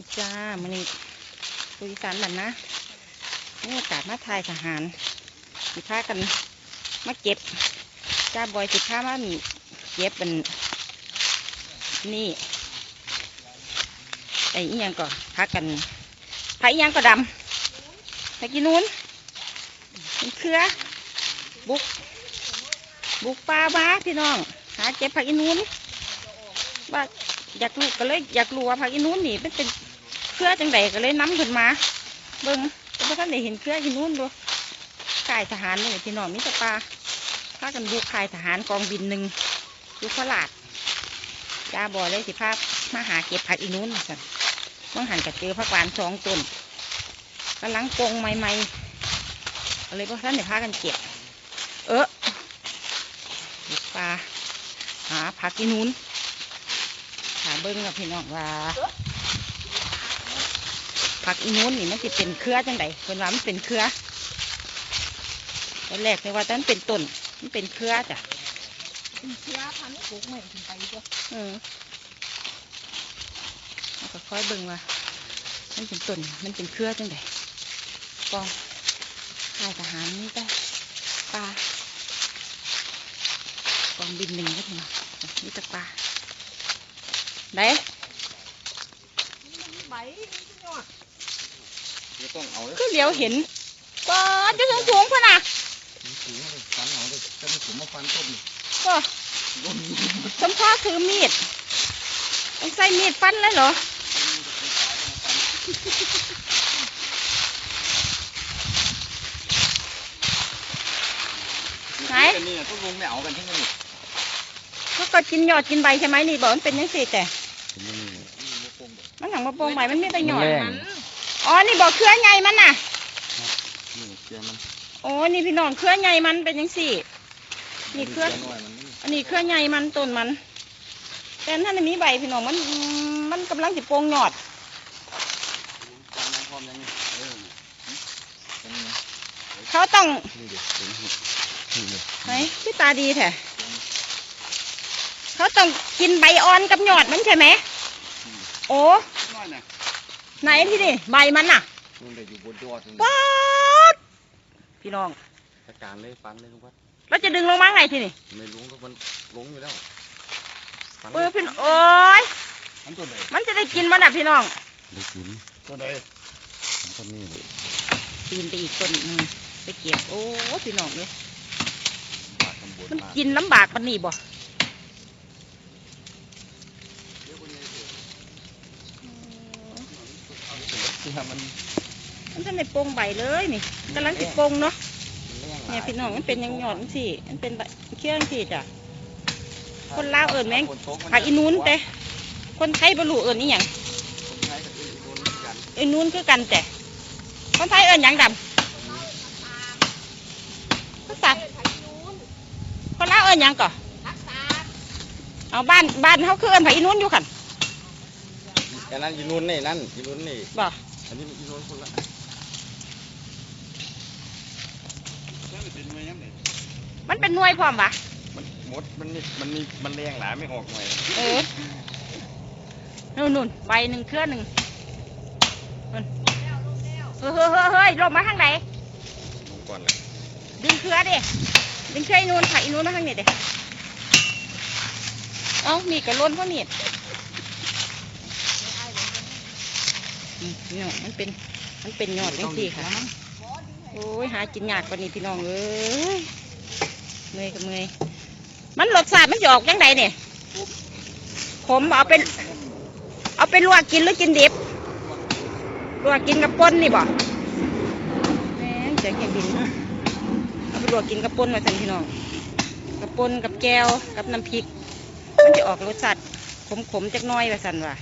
ีจ้ามันนี่ปุยสานบันนะนี่โอกาสมาทายทหารสิพากันมาเก็บจ้าบอยสิพามาเก็บเป็นนี่ไอ้อียังก็พากันพาอีหยังก็ดำพากินนู้นเป็นเครือบุก บุกป่ามาพี่น้อง หาเก็บผักอีนู้นว่าอยากรู้ก็เลยอยากรู้ว่าผักอีนู้นนี่มันเป็น เครือจังใดก็เลยน้ำขึ้นมา เบิ้งแต่พอท่านได้เห็นเครืออีนู้นดูค่ายทหารนี่พี่น้องมิตรปลาพากันบุกค่ายทหารกองบินหนึ่งยู่ขลาดยาบอเลยสิภาพมาหาเก็บผักอีนู้นสันเมื่อหันกับเจอผักหวานสองต้นกำลังปงใหม่ๆก็เลยพอท่านได้พากันเก็บ เออปลาหาผักอีนู้นหาเบิ้งกับพี่น้องว่า ผักอีนู้นนี่มันจะเป็นเครือจังไดเพิ่นว่ามันเป็นเครือตอนแรกเลยว่าตอนเป็นต้นมันเป็นเครือจ้ะเสียพันธุ์ปลูกใหม่ขึ้นไปจ้ะเออแล้วก็ค่อยเบิ่งว่ามันเป็นต้นมันเป็นเครือจังไดกองค่ายทหารนี่แต่ปลากองบินหนึ่งก็ถึงนี่แต่ปลาได้ใบยอดไม่ ต้องเอาเลยคือเดี๋ยวเห็นก็จะสูงสูงๆพะนะสูงเลยฟันเอาเลยจะไม่ผมมาฟันต้นนี่ก็โดนยิงสมพ่อถือมีดต้องใส่มีดฟันเลยเหรอไหนอันนี้ต้องลงไม่เอากันทั้งนั้นนี่เขาก็กินยอดกินใบใช่ไหมนี่บอกมันเป็นยังสิแต่นี่นี่โป่งแบบมันหนังมาโปรงใบมันไม่ได้ยอดมันแรง อ๋อ นี่บอกเครือใหญ่มันน่ะ นี่เกียร์มันโอ้นี่พี่น้องเครือใหญ่มันเป็นยังสินี่เครือกียร์น้อยมันนี่อันนี้เครือใหญ่มันต้นมัน แต่ถ้าไม่มีใบพี่น้องมัน มันกำลังจะโปรงยอดฟันยังพร้อมยังนี่เออเป็นไงเขาต้องนี่เด็กเป็นนี่เด็กไหนพี่ตาดีแท้เขาต้องกินใบอ่อนกับยอดมันใช่ไหม โอ้น้อยน่ะ ไหนที่นี่ใบมันน่ะมันได้อยู่บนยอดนี่ป๊าดพี่น้องอาการเลยฟันเลยลุงวัดเราจะดึงลงมาไงที่นี่ไม่ลุงแล้วมันลงอยู่แล้วฟันเออพี่น้องโอ้ยอันตัวไหนมันจะได้กินมันน่ะพี่น้อง ได้กินตัวไหนต้นนี้ปีนไปอีกต้นหนึงไปเก็บโอ้พี่น้องเลยปากตำบลมันมากกินลำบากปานนี้บ่ เสื้อมันมันจะในโปรงใบเลยนี่กำลังติดโปรงเนาะเนี่ยพี่น้องมันเป็นอยังหยอดสิมันเป็นใบเชื่องสิจ้ะคนลาวเอิ้นแม่งผักอีนู้นแต่คนไทยบรรลุเอิญนี่หยังคนไทยกับอีนู้นเหมือนกันไอ้นู้นคือกันแต่คนไทยเอิญหยังดำภาษาผักนูนคนลาวเอิญหยังก่อรักษาเอาบ้านบ้านเขาคือเอิญผักอีนู้นอยู่ขันอันนั้นอีนู้นนี่นั่นอีนู้นนี่บ่ อันนี้อีนู้นคนละนั่นเป็นไงยังไงมันเป็นหน่วยพร้อมปะมันมดมันนี่มันนี่มันแรงหลายไม่ออกหน่อยเออนู่นนู่นใบหนึ่งเครือหนึ่งนู่นเฮ้ยเฮ้ยเฮ้ยเฮ้ยลงมาข้างไหนลงก่อนเลยดึงเครือดิดึงเครืออีนู้นผักอีนู้นมาข้างนี้ดิเอ้ามีกระล้นเพราะ มันเป็น มันเป็นยอดจังสี่ค่ะ โอ้ยหากินยากกว่านี้พี่น้องเอ้ยเมยกับเมยมันรสชาติมันจะอกยังไงเนี่ยขมเอาเป็น เอาไปลวกกินหรือกินดิบลวกกินกับป่นนี่บ่แม่งเสียงแข่งบินเอาไปลวกกินกับป่นมาสั่นพี่น้องกับป่นกับแก้วกับน้ำพริก มันจะออกรสชาติขมๆจักน้อยว่าสั่นว่ะ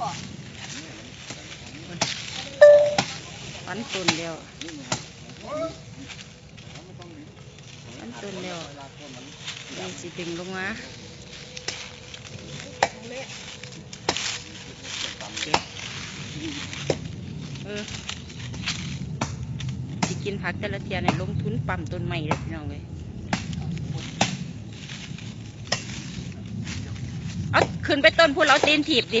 ช่วยกันก่นตุนเดียวฟันตุนเดียวนี่สิดึงลงมาเออสิกินผักแต่ละเทียในยลงทุนปั๊มต้นใหม่เลยพี่น้องเลยเอาขึ้นไปต้นพูดเราตีนถีบดิ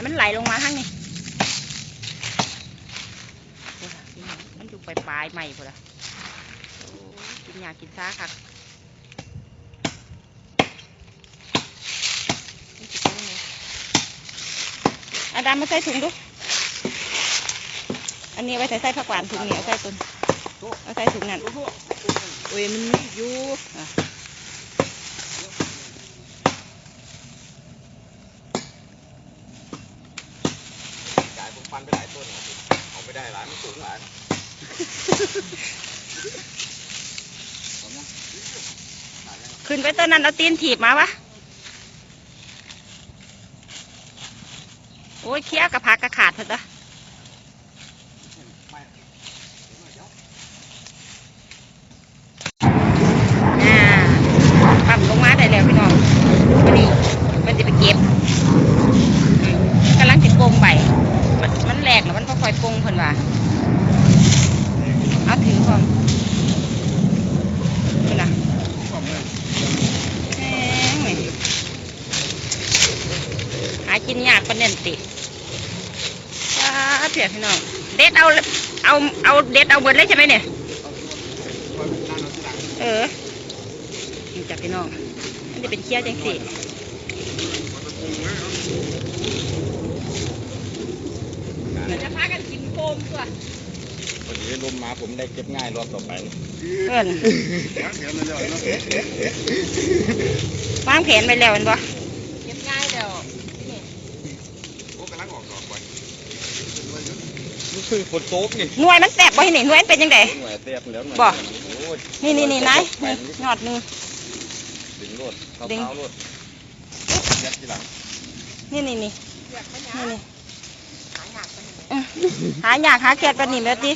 ให้มันไหลลงมาข้งนี้มันอยู่ปลายปลายๆใหม่พูดละโอ้ยกินยากินซ่าค่ะอาดามมาใส่ถุงดู อันนี้ไว้ใส่ใส่ผักหวานถุงนี้เอาใส่ตุนเอาใส่ถุงนั่นโอ้ยมันมีอยู่ อะ จ่ายผม ฟันไปหลายต้นครับเอาไม่ได้หลายมันสูงหลายขึ้นไปต้นนั้นเอาตีนถีบมาวะ โอ้ยเคี้ยวกับพักกระขาดเถอะจ้ะ ไม่ อ่าปั๊มลงมาได้แล้วพี่น้องวันนี้มันจะไปเก็บอืมกำลังจะโปงใบมันมันแหลกแล้วมันก็ คอยโปงเพิ่นว่าเอาถือพร้อมนี่นะแหม่หากินยากปานเน่นติจ้าเพียพี่น้อง เด็ดเอาเลยเอา เอาเด็ดเอาเบิดเลยใช่ไหมเนี่ย เออนี่จับพี่น้องมันจะเป็นเคี้ยวจังสิ เราจะพากันกินโค มตัววันนี้ลมมาผมได้เก็บง่ายรอบต่อไปเพื่อนวางแผนไปแล้วเห็นบ่เก็บง่ายเดี๋ยวโอ้กำลังออกดอกไปนี่คือฝนโต๊กนี่หน่วยมันแตบบ่เห็นนี่หน่วยมันเป็นยังไงหน่วยเตียบแล้วหน่วยบ่โอ้ยนี่นี่นี่นายนี่ยอดหนึงดึงรถเข้าดึงเท้ารถยัดทีหลังนี่นี่นี่อยากไปหานี่นี่หาอยากไป หาหยากหาแกดปนนี่แล้วติ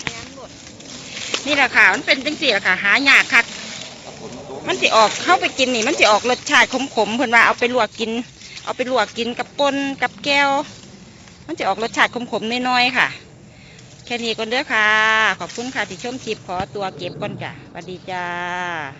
นี่แหละค่ะมันเป็นจังสี่แหละค่ะ หาหยากคักมันสิออกเข้าไปกินนี่ มันสิออกรสชาติขมๆเพิ่นว่าเอาไปลวกกิน เอาไปลวกกินกับปนกับแก้ว มันจะออกรสชาติขมๆน้อยๆค่ะ แค่นี้ก่อนเด้อค่ะ ขอบคุณค่ะที่ชมคลิปขอตัวเก็บก่อนจ้ะสวัสดีจ้า